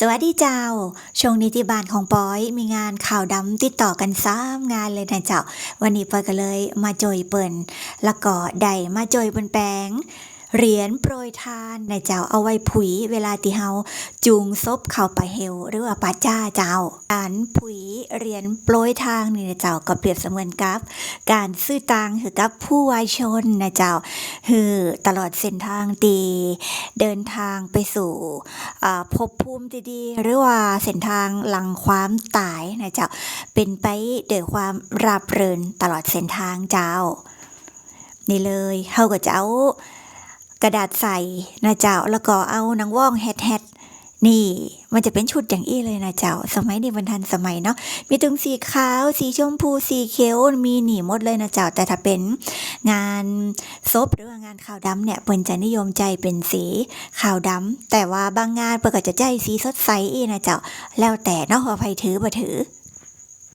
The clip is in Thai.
สวัสดีเจ้า ช่วงนิติบานของปอย มีงานข่าวดำติดต่อกันซ้ำงานเลยนะเจ้า วันนี้ปอยก็เลยมาจอยเปิ่นแล้วก็ได้มาจอยเปิ่นแปง เหรียญโปรยทานในเจ้าเอาไว้ผุยเวลาที่เฮาจูงซบเข้าไปเฮวหรือว่าปาจ้าเจ้าการผุยเหรียญโปรยทางนี่นะเจ้าก็เปรียบเสมือนกับ การซื้อตังคือกับผู้วายชนนะเจ้าคือตลอดเส้นทางตีเดินทางไปสู่อ่าภพภูมิที่ดีหรือว่าเส้นทางหลังความตายนะเจ้าเป็นไปด้วยความราบรื่นตลอดเส้นทางเจ้า นี่เลยเฮาก็จะเอา กระดาษใส่นะเจ้าแล้วก็เอาหนังว่องแฮดแฮดนี่มันจะเป็นชุดอย่างอี้เลยนะเจ้า สมัยนี้มันทันสมัยเนาะมีตรงสีขาวสีชมพูสีเขียวมีหนีหมดเลยนะเจ้า แต่ถ้าเป็นงานซบหรือว่างานขาวดำเนี่ยเปิ้นจะนิยมใจเป็นสีขาวดำแต่ว่าบางงานเปิ้นก็จะใจสีสดใสอีนะเจ้า แล้วแต่เนาะว่าไผถือบ่ถือ